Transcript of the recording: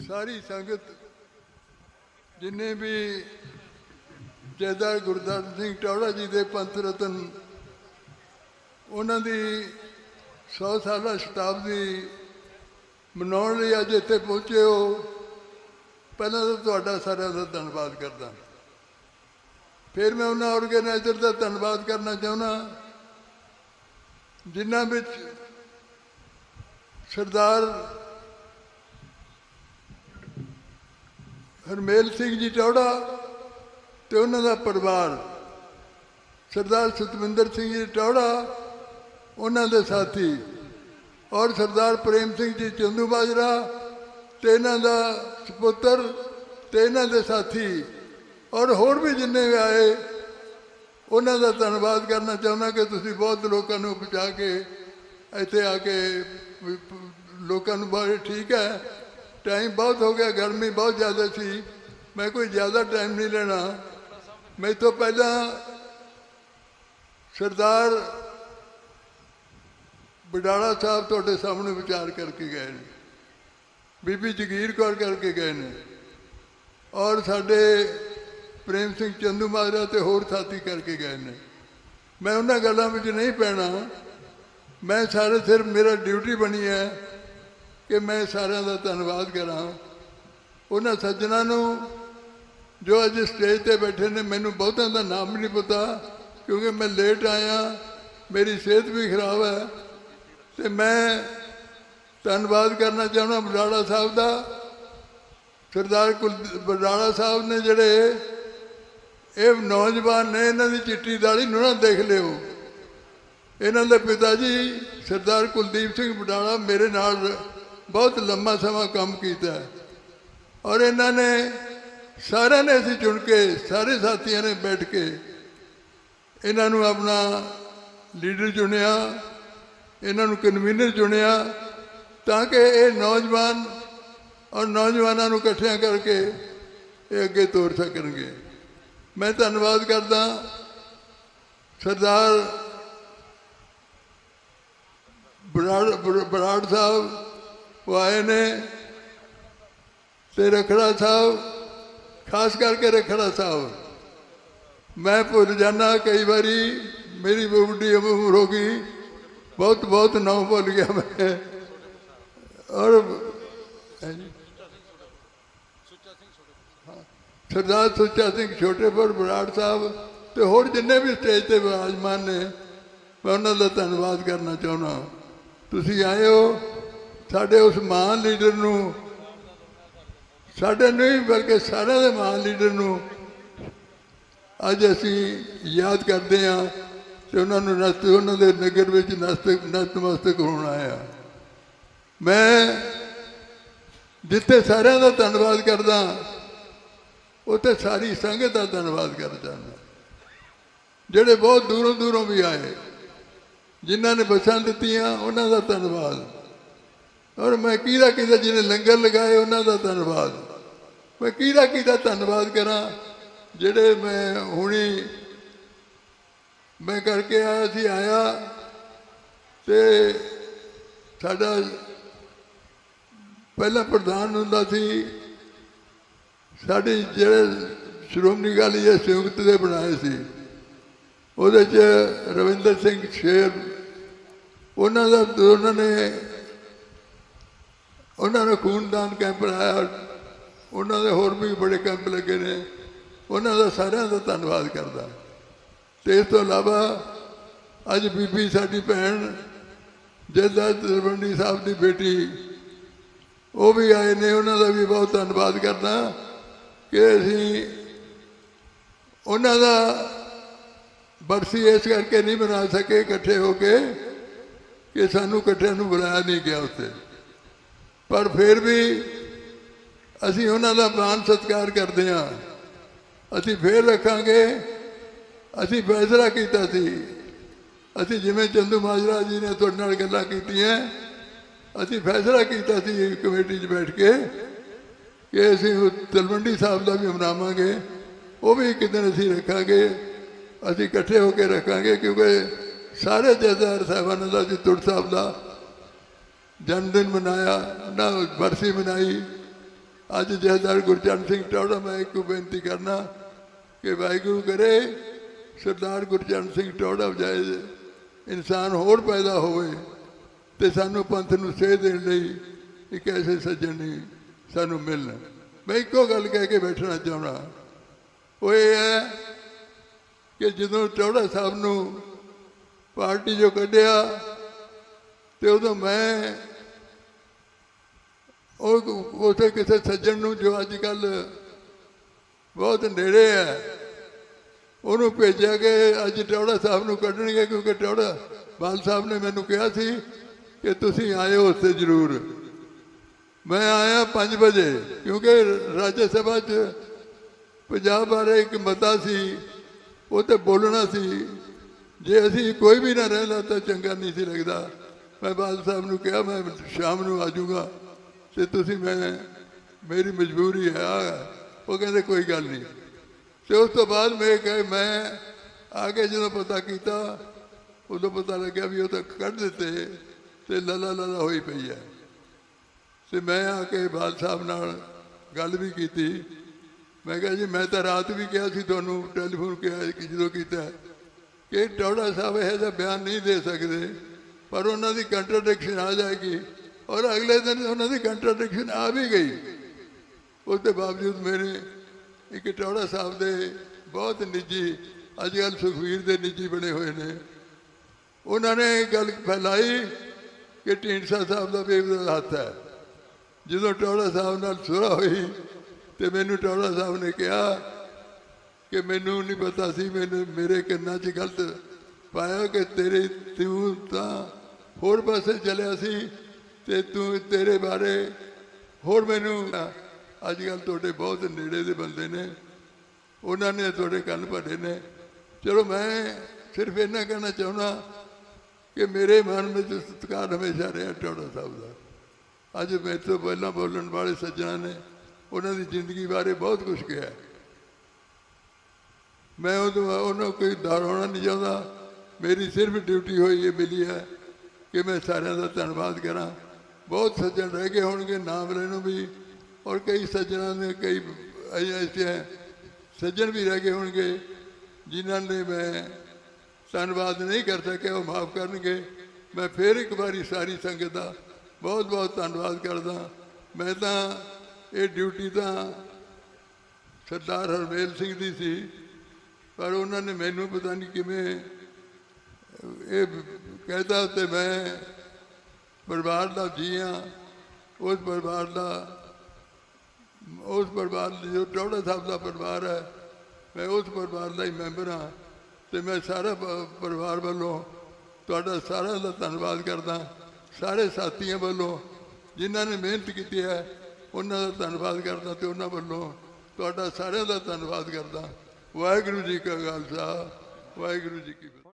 ਸਾਰੀ ਸੰਗਤ ਜਿੰਨੇ ਵੀ ਜੈਦਾਰ ਗੁਰਦਾਸ ਸਿੰਘ ਟੌੜਾ ਜੀ ਦੇ ਪੰਥ ਰਤਨ, ਉਹਨਾਂ ਦੀ 100 ਸਾਲਾ ਸ਼ਤਾਬਦੀ ਮਨਾਉਣ ਲਈ ਅੱਜ ਇੱਥੇ ਪਹੁੰਚੇ ਹੋ। ਪਹਿਲਾਂ ਤਾਂ ਤੁਹਾਡਾ ਸਾਰਿਆਂ ਦਾ ਧੰਨਵਾਦ ਕਰਦਾ। ਫਿਰ ਮੈਂ ਉਹਨਾਂ ਆਰਗੇਨਾਈਜ਼ਰ ਦਾ ਧੰਨਵਾਦ ਕਰਨਾ ਚਾਹੁੰਦਾ, ਜਿਨ੍ਹਾਂ ਵਿੱਚ ਸਰਦਾਰ ਹਰਮੇਲ ਸਿੰਘ ਜੀ ਟੌੜਾ ਤੇ ਉਹਨਾਂ ਦਾ ਪਰਿਵਾਰ। ਸਰਦਾਰ ਸਤਵਿੰਦਰ ਸਿੰਘ ਜੀ ਟੌੜਾ ਉਹਨਾਂ ਦੇ ਸਾਥੀ ਔਰ ਸਰਦਾਰ ਪ੍ਰੇਮ ਸਿੰਘ ਜੀ ਚੰਦੂ ਬਾਜਰਾ ਤੇ ਇਹਨਾਂ ਦਾ ਸੁਪੁੱਤਰ ਤੇ ਇਹਨਾਂ ਦੇ ਸਾਥੀ ਔਰ ਹੋਰ ਵੀ ਜਿੰਨੇ ਵੀ ਆਏ, ਉਹਨਾਂ ਦਾ ਧੰਨਵਾਦ ਕਰਨਾ ਚਾਹੁੰਦਾ ਕਿ ਤੁਸੀਂ ਬਹੁਤ ਲੋਕਾਂ ਨੂੰ ਪਹੁੰਚਾ ਕੇ ਇੱਥੇ ਆ ਕੇ ਲੋਕਾਂ ਨੂੰ ਬਾਰੇ ਠੀਕ ਹੈ। ਟਾਈਮ ਬਹੁਤ ਹੋ ਗਿਆ, ਗਰਮੀ ਬਹੁਤ ਜ਼ਿਆਦਾ ਸੀ। ਮੈਂ ਕੋਈ ਜ਼ਿਆਦਾ ਟਾਈਮ ਨਹੀਂ ਲੈਣਾ। ਮੈਂ ਤੋਂ ਪਹਿਲਾਂ ਸਰਦਾਰ ਬਡਾਲਾ ਸਾਹਿਬ ਤੁਹਾਡੇ ਸਾਹਮਣੇ ਵਿਚਾਰ ਕਰਕੇ ਗਏ ਨੇ। ਬੀਬੀ ਜਗੀਰ ਕੌਰ ਕਰਕੇ ਗਏ ਨੇ। ਔਰ ਸਾਡੇ ਪ੍ਰੇਮ ਸਿੰਘ ਚੰਦੂ ਮਾਜਰਾ ਤੇ ਹੋਰ ਸਾਥੀ ਕਰਕੇ ਗਏ ਨੇ। ਮੈਂ ਉਹਨਾਂ ਗੱਲਾਂ ਵਿੱਚ ਨਹੀਂ ਪੈਣਾ। ਮੈਂ ਸਾਰੇ ਸਿਰ ਮੇਰਾ ਡਿਊਟੀ ਬਣੀ ਹੈ। ਕਿ ਮੈਂ ਸਾਰਿਆਂ ਦਾ ਧੰਨਵਾਦ ਕਰਾਂ। ਉਹਨਾਂ ਸੱਜਣਾ ਨੂੰ ਜੋ ਅੱਜ ਸਟੇਜ ਤੇ ਬੈਠੇ ਨੇ, ਮੈਨੂੰ ਬਹੁਤਾਂ ਦਾ ਨਾਮ ਨਹੀਂ ਪਤਾ, ਕਿਉਂਕਿ ਮੈਂ ਲੇਟ ਆਇਆ, ਮੇਰੀ ਸਿਹਤ ਵੀ ਖਰਾਬ ਹੈ। ਤੇ ਮੈਂ ਧੰਨਵਾਦ ਕਰਨਾ ਚਾਹੁੰਦਾ ਬਡਾਲਾ ਸਾਹਿਬ ਦਾ। ਸਰਦਾਰ ਕੁਲ ਬਡਾਲਾ ਸਾਹਿਬ ਨੇ ਜਿਹੜੇ ਇਹ ਨੌਜਵਾਨ ਨੇ, ਇਹਨਾਂ ਦੀ ਚਿੱਟੀ ਦਾੜੀ ਨੂੰ ਨਾ ਦੇਖ ਲਿਓ। ਇਹਨਾਂ ਦੇ ਪਿਤਾ ਜੀ ਸਰਦਾਰ ਕੁਲਦੀਪ ਸਿੰਘ ਬਡਾਲਾ ਮੇਰੇ ਨਾਲ ਬਹੁਤ ਲੰਮਾ ਸਮਾਂ ਕੰਮ ਕੀਤਾ ਔਰ ਇਹਨਾਂ ਨੇ ਸਾਰਿਆਂ ਨੇ ਅਸੀਂ ਚੁਣ ਕੇ, ਸਾਰੇ ਸਾਥੀਆਂ ਨੇ ਬੈਠ ਕੇ ਇਹਨਾਂ ਨੂੰ ਆਪਣਾ ਲੀਡਰ ਚੁਣਿਆ, ਇਹਨਾਂ ਨੂੰ ਕਨਵੀਨਰ ਚੁਣਿਆ ਤਾਂ ਕਿ ਇਹ ਨੌਜਵਾਨ ਔਰ ਨੌਜਵਾਨਾਂ ਨੂੰ ਇਕੱਠਿਆਂ ਕਰਕੇ ਇਹ ਅੱਗੇ ਤੋਰ ਸਕਣਗੇ। ਮੈਂ ਧੰਨਵਾਦ ਕਰਦਾ ਸਰਦਾਰ ਬਰਾੜ ਬਰ- ਬਰਾੜ ਸਾਹਿਬ ਉਹ ਆਏ ਨੇ ਤੇ ਰਖੜਾ ਸਾਹਿਬ, ਖਾਸ ਕਰਕੇ ਰਖੜਾ ਸਾਹਿਬ। ਮੈਂ ਭੁੱਲ ਜਾਣਾ ਕਈ ਵਾਰੀ ਮੇਰੀ ਬੁੱਢੀ ਉਮਰ ਹੋ ਗਈ। ਬਹੁਤ ਬਹੁਤ ਨਾਮ ਭੁੱਲ ਗਿਆ ਮੈਂ। ਔਰ ਸਰਦਾਰ ਸੁੱਚਾ ਸਿੰਘ ਛੋਟੇਪੁਰ ਬਰਾੜ ਸਾਹਿਬ ਤੇ ਹੋਰ ਜਿੰਨੇ ਵੀ ਸਟੇਜ ਤੇ ਵਿਰਾਜਮਾਨ ਨੇ, ਮੈਂ ਉਹਨਾਂ ਦਾ ਧੰਨਵਾਦ ਕਰਨਾ ਚਾਹੁੰਦਾ। ਤੁਸੀਂ ਆਏ ਹੋ ਸਾਡੇ ਉਸ ਮਹਾਨ ਲੀਡਰ ਨੂੰ, ਸਾਡੇ ਨਹੀਂ ਬਲਕਿ ਸਾਰਿਆਂ ਦੇ ਮਹਾਨ ਲੀਡਰ ਨੂੰ ਅੱਜ ਅਸੀਂ ਯਾਦ ਕਰਦੇ ਹਾਂ ਤੇ ਉਹਨਾਂ ਨੂੰ ਨਸਤ, ਉਹਨਾਂ ਦੇ ਨਗਰ ਵਿੱਚ ਨਸਤਕ ਨਤਮਸਤਕ ਹੋਣ ਆਇਆ। ਮੈਂ ਜਿੱਥੇ ਸਾਰਿਆਂ ਦਾ ਧੰਨਵਾਦ ਕਰਦਾ, ਉੱਥੇ ਸਾਰੀ ਸੰਗਤ ਦਾ ਧੰਨਵਾਦ ਕਰਦਾ ਜਿਹੜੇ ਬਹੁਤ ਦੂਰੋਂ ਦੂਰੋਂ ਵੀ ਆਏ, ਜਿਨ੍ਹਾਂ ਨੇ ਬੱਸਾਂ ਦਿੱਤੀਆਂ, ਉਹਨਾਂ ਦਾ ਧੰਨਵਾਦ। ਔਰ ਮੈਂ ਕਿਹਦਾ ਕਿਹਦਾ ਜਿਹਨੇ ਲੰਗਰ ਲਗਾਏ ਉਹਨਾਂ ਦਾ ਧੰਨਵਾਦ। ਮੈਂ ਕਿਹਦਾ ਕਿਹਦਾ ਧੰਨਵਾਦ ਕਰਾਂ, ਜਿਹੜੇ ਮੈਂ ਹੁਣੀ ਮੈਂ ਕਰਕੇ ਆਇਆ ਸੀ, ਆਇਆ ਤੇ ਸਾਡਾ ਪਹਿਲਾ ਪ੍ਰਧਾਨ ਹੁੰਦਾ ਸੀ, ਸਾਡੇ ਜਿਹੜੇ ਸ਼੍ਰੋਮਣੀ ਅਕਾਲੀ ਦੇ ਸੰਯੁਕਤ ਦੇ ਬਣਾਏ ਸੀ, ਉਹਦੇ ਚ ਰਵਿੰਦਰ ਸਿੰਘ ਸ਼ੇਰ, ਉਹਨਾਂ ਦਾ, ਉਹਨਾਂ ਨੇ ਉਹਨਾਂ ਨੇ ਖੂਨਦਾਨ ਕੈਂਪ ਲਾਇਆ। ਉਹਨਾਂ ਦੇ ਹੋਰ ਵੀ ਬੜੇ ਕੈਂਪ ਲੱਗੇ ਨੇ। ਉਹਨਾਂ ਦਾ ਸਾਰਿਆਂ ਦਾ ਧੰਨਵਾਦ ਕਰਦਾ। ਤੇ ਇਸ ਤੋਂ ਇਲਾਵਾ ਅੱਜ ਬੀਬੀ ਸਾਡੀ ਭੈਣ ਜੈਦਾ ਤਲਵੰਡੀ ਸਾਹਿਬ ਦੀ ਬੇਟੀ, ਉਹ ਵੀ ਆਏ ਨੇ। ਉਹਨਾਂ ਦਾ ਵੀ ਬਹੁਤ ਧੰਨਵਾਦ ਕਰਦਾ ਕਿ ਅਸੀਂ ਉਹਨਾਂ ਦਾ ਬਰਸੀ ਇਸ ਕਰਕੇ ਨਹੀਂ ਬਣਾ ਸਕੇ, ਇਕੱਠੇ ਹੋ ਕੇ ਕਿ ਸਾਨੂੰ ਇਕੱਠਿਆਂ ਨੂੰ ਬੁਲਾਇਆ ਨਹੀਂ ਗਿਆ ਉੱਥੇ। ਪਰ ਫਿਰ ਵੀ ਅਸੀਂ ਉਹਨਾਂ ਦਾ ਮਾਣ ਸਤਿਕਾਰ ਕਰਦੇ ਹਾਂ। ਅਸੀਂ ਫੇਰ ਰੱਖਾਂਗੇ। ਅਸੀਂ ਫੈਸਲਾ ਕੀਤਾ ਸੀ। ਅਸੀਂ ਜਿਵੇਂ ਚੰਦੂ ਮਾਜਰਾ ਜੀ ਨੇ ਤੁਹਾਡੇ ਨਾਲ ਗੱਲਾਂ ਕੀਤੀਆਂ, ਅਸੀਂ ਫੈਸਲਾ ਕੀਤਾ ਸੀ ਕਮੇਟੀ 'ਚ ਬੈਠ ਕੇ ਕਿ ਅਸੀਂ ਤਲਵੰਡੀ ਸਾਹਿਬ ਦਾ ਵੀ ਮਨਾਵਾਂਗੇ ਉਹ ਵੀ ਇੱਕ ਦਿਨ ਅਸੀਂ ਰੱਖਾਂਗੇ। ਅਸੀਂ ਇਕੱਠੇ ਹੋ ਕੇ ਰੱਖਾਂਗੇ ਕਿਉਂਕਿ ਸਾਰੇ ਜਥੇਦਾਰ ਸਾਹਿਬਾਨਾਂ ਦਾ ਜੀ ਤੁਰ ਸਾਹਿਬ ਦਾ ਜਨਮ ਦਿਨ ਮਨਾਇਆ, ਨਾ ਬਰਸੀ ਮਨਾਈ। ਅੱਜ ਜਹਦਾਰ ਗੁਰਚਰਨ ਸਿੰਘ ਟੌੜਾ ਮੈਂ ਇੱਕ ਬੇਨਤੀ ਕਰਨਾ ਕਿ ਵਾਹਿਗੁਰੂ ਕਰੇ, ਸਰਦਾਰ ਗੁਰਚਰਨ ਸਿੰਘ ਟੌੜਾ ਵਜਾਏ ਇਨਸਾਨ ਹੋਰ ਪੈਦਾ ਹੋਵੇ ਤੇ ਸਾਨੂੰ ਪੰਥ ਨੂੰ ਸੇਧ ਦੇਣ ਲਈ ਇੱਕ ਐਸੇ ਸੱਜਣ ਨਹੀਂ ਸਾਨੂੰ ਮਿਲਣ। ਮੈਂ ਇੱਕੋ ਗੱਲ ਕਹਿ ਕੇ ਬੈਠਣਾ ਚਾਹਣਾ ਉਹ ਇਹ ਹੈ ਕਿ ਜਦੋਂ ਟੌੜਾ ਸਾਹਿਬ ਨੂੰ ਪਾਰਟੀ ਜੋ ਕੱਢਿਆ ਤੇ ਉਦੋਂ ਮੈਂ ਉਹ ਉਥੇ ਕਿਸੇ ਸੱਜਣ ਨੂੰ ਜੋ ਅੱਜ ਕੱਲ ਬਹੁਤ ਨੇੜੇ ਹੈ, ਉਹਨੂੰ ਭੇਜਿਆ ਕਿ ਅੱਜ ਟੌੜਾ ਸਾਹਿਬ ਨੂੰ ਕੱਢਣਗੇ ਕਿਉਂਕਿ ਟੌੜਾ ਬਾਲ ਸਾਹਿਬ ਨੇ ਮੈਨੂੰ ਕਿਹਾ ਸੀ ਕਿ ਤੁਸੀਂ ਆਇਓ ਉੱਥੇ ਜ਼ਰੂਰ। ਮੈਂ ਆਇਆ 5 ਵਜੇ ਕਿਉਂਕਿ ਰਾਜ ਸਭਾ 'ਚ ਪੰਜਾਬ ਬਾਰੇ ਇੱਕ ਮਤਾ ਸੀ, ਉਹ ਤੇ ਬੋਲਣਾ ਸੀ। ਜੇ ਅਸੀਂ ਕੋਈ ਵੀ ਨਾ ਰਹਿੰਦਾ ਤਾਂ ਚੰਗਾ ਨਹੀਂ ਸੀ ਲੱਗਦਾ। ਮੈਂ ਬਾਲ ਸਾਹਿਬ ਨੂੰ ਕਿਹਾ, ਮੈਂ ਸ਼ਾਮ ਨੂੰ ਆ ਜਾਊਗਾ ਤੇ ਤੁਸੀਂ ਮੈਂ, ਮੇਰੀ ਮਜਬੂਰੀ ਹੈ ਉਹ ਕਹਿੰਦੇ, ਕੋਈ ਗੱਲ ਨਹੀਂ। ਤੇ ਉਸ ਤੋਂ ਬਾਅਦ ਮੈਂ ਕਹੇ, ਮੈਂ ਆ ਕੇ ਜਦੋਂ ਪਤਾ ਕੀਤਾ, ਉਦੋਂ ਪਤਾ ਲੱਗਿਆ ਵੀ ਉਹ ਤਾਂ ਕੱਢ ਦਿੱਤੇ ਤੇ ਲਲਾ ਲਲਾ ਹੋਈ ਪਈ ਹੈ। ਤੇ ਮੈਂ ਆ ਕੇ ਬਾਲ ਸਾਹਿਬ ਨਾਲ ਗੱਲ ਵੀ ਕੀਤੀ। ਮੈਂ ਕਿਹਾ ਜੀ, ਮੈਂ ਤਾਂ ਰਾਤ ਵੀ ਕਿਹਾ ਸੀ ਤੁਹਾਨੂੰ, ਟੈਲੀਫੋਨ ਕਿਹਾ ਕਿ ਜਦੋਂ ਕੀਤਾ। ਕਿ ਟੌੜਾ ਸਾਹਿਬ ਇਹ ਜਿਹਾ ਬਿਆਨ ਨਹੀਂ ਦੇ ਸਕਦੇ। ਪਰ ਉਹਨਾਂ ਦੀ ਕੰਟਰਡਿਕਸ਼ਨ ਆ ਜਾਏਗੀ ਔਰ ਅਗਲੇ ਦਿਨ ਉਹਨਾਂ ਦੀ ਕੰਟਰਡਿਕਸ਼ਨ ਆ ਵੀ ਗਈ। ਉਸ ਦੇ ਬਾਵਜੂਦ ਮੇਰੇ ਇੱਕ ਟੌੜਾ ਸਾਹਿਬ ਦੇ ਬਹੁਤ ਨਿੱਜੀ ਅੱਜ ਕੱਲ੍ਹ ਸੁਖਵੀਰ ਦੇ ਨਿੱਜੀ ਬਣੇ ਹੋਏ ਨੇ। ਉਹਨਾਂ ਨੇ ਇਹ ਗੱਲ ਫੈਲਾਈ ਕਿ ਢੀਂਡਸਾ ਸਾਹਿਬ ਦਾ ਵੀ ਹੱਥ ਹੈ। ਜਦੋਂ ਟੌੜਾ ਸਾਹਿਬ ਨਾਲ ਸੁਰਾ ਹੋਈ ਤੇ ਮੈਨੂੰ ਟੌੜਾ ਸਾਹਿਬ ਨੇ ਕਿਹਾ ਕਿ ਮੈਨੂੰ ਨਹੀਂ ਪਤਾ ਸੀ, ਮੈਨੂੰ, ਮੇਰੇ ਕੰਨਾਂ 'ਚ ਗਲਤ ਪਾਇਆ ਕਿ ਤੇਰੇ ਤੂੰ ਤਾਂ ਹੋਰ ਪਾਸੇ ਚਲਿਆ ਸੀ ਤੇ ਤੂੰ ਤੇਰੇ ਬਾਰੇ ਹੋਰ ਮੈਨੂੰ ਅੱਜ ਕੱਲ ਤੁਹਾਡੇ ਬਹੁਤ ਨੇੜੇ ਦੇ ਬੰਦੇ ਨੇ। ਉਹਨਾਂ ਨੇ ਤੁਹਾਡੇ ਕੰਨ ਭਰੇ ਨੇ। ਚਲੋ ਮੈਂ ਸਿਰਫ ਇਹਨਾਂ ਕਹਿਣਾ ਚਾਹੁੰਦਾ ਕਿ ਮੇਰੇ ਮਨ ਵਿੱਚ ਸਤਿਕਾਰ ਹਮੇਸ਼ਾ ਰਿਹਾ ਟੌੜਾ ਸਾਹਿਬ ਦਾ। ਅੱਜ ਮੇਰੇ ਤੋਂ ਪਹਿਲਾਂ ਬੋਲਣ ਵਾਲੇ ਸੱਜਣਾ ਨੇ ਉਹਨਾਂ ਦੀ ਜ਼ਿੰਦਗੀ ਬਾਰੇ ਬਹੁਤ ਕੁਝ ਕਿਹਾ। ਮੈਂ ਉਦੋਂ, ਉਹਨਾਂ ਕੋਈ ਦਾਰੋਣਾ ਨਹੀਂ ਚਾਹੁੰਦਾ। ਮੇਰੀ ਸਿਰਫ ਡਿਊਟੀ ਹੋਈ ਇਹ ਮਿਲੀ ਹੈ। ਕਿ ਮੈਂ ਸਾਰਿਆਂ ਦਾ ਧੰਨਵਾਦ ਕਰਾਂ। ਬਹੁਤ ਸੱਜਣ ਰਹਿ ਗਏ ਹੋਣਗੇ, ਨਾਮ ਲੈਣ ਨੂੰ ਵੀ। ਔਰ ਕਈ ਸੱਜਣਾਂ ਨੇ, ਕਈ ਐਸੇ ਸੱਜਣ ਵੀ ਰਹਿ ਗਏ ਹੋਣਗੇ, ਜਿਨ੍ਹਾਂ ਨੇ ਮੈਂ ਧੰਨਵਾਦ ਨਹੀਂ ਕਰ ਸਕਿਆ, ਉਹ ਮਾਫ ਕਰਨਗੇ। ਮੈਂ ਫੇਰ ਇੱਕ ਵਾਰੀ ਸਾਰੀ ਸੰਗਤ ਦਾ ਬਹੁਤ ਬਹੁਤ ਧੰਨਵਾਦ ਕਰਦਾ। ਮੈਂ ਤਾਂ ਇਹ ਡਿਊਟੀ ਤਾਂ ਸਰਦਾਰ ਹਰਮੇਲ ਸਿੰਘ ਦੀ ਸੀ, ਪਰ ਉਹਨਾਂ ਨੇ ਮੈਨੂੰ ਪਤਾ ਨਹੀਂ ਕਿਵੇਂ ਇਹ ਕਹਿੰਦਾ ਤੇ ਮੈਂ ਪਰਿਵਾਰ ਦਾ ਜੀ ਹਾਂ ਉਸ ਪਰਿਵਾਰ ਦਾ, ਉਸ ਪਰਿਵਾਰ ਜੋ ਟੌੜਾ ਸਾਹਿਬ ਦਾ ਪਰਿਵਾਰ ਹੈ, ਮੈਂ ਉਸ ਪਰਿਵਾਰ ਦਾ ਹੀ ਮੈਂਬਰ ਹਾਂ ਤੇ ਮੈਂ ਸਾਰਾ ਪਰਿਵਾਰ ਵੱਲੋਂ ਤੁਹਾਡਾ ਸਾਰਿਆਂ ਦਾ ਧੰਨਵਾਦ ਕਰਦਾ ਸਾਰੇ ਸਾਥੀਆਂ ਵੱਲੋਂ ਜਿਨ੍ਹਾਂ ਨੇ ਮਿਹਨਤ ਕੀਤੀ ਹੈ, ਉਹਨਾਂ ਦਾ ਧੰਨਵਾਦ ਕਰਦਾ ਤੇ ਉਹਨਾਂ ਵੱਲੋਂ ਤੁਹਾਡਾ ਸਾਰਿਆਂ ਦਾ ਧੰਨਵਾਦ ਕਰਦਾ। ਵਾਹਿਗੁਰੂ ਜੀ ਕਾ ਖਾਲਸਾ, ਵਾਹਿਗੁਰੂ ਜੀ ਕੀ ਫਤਿਹ।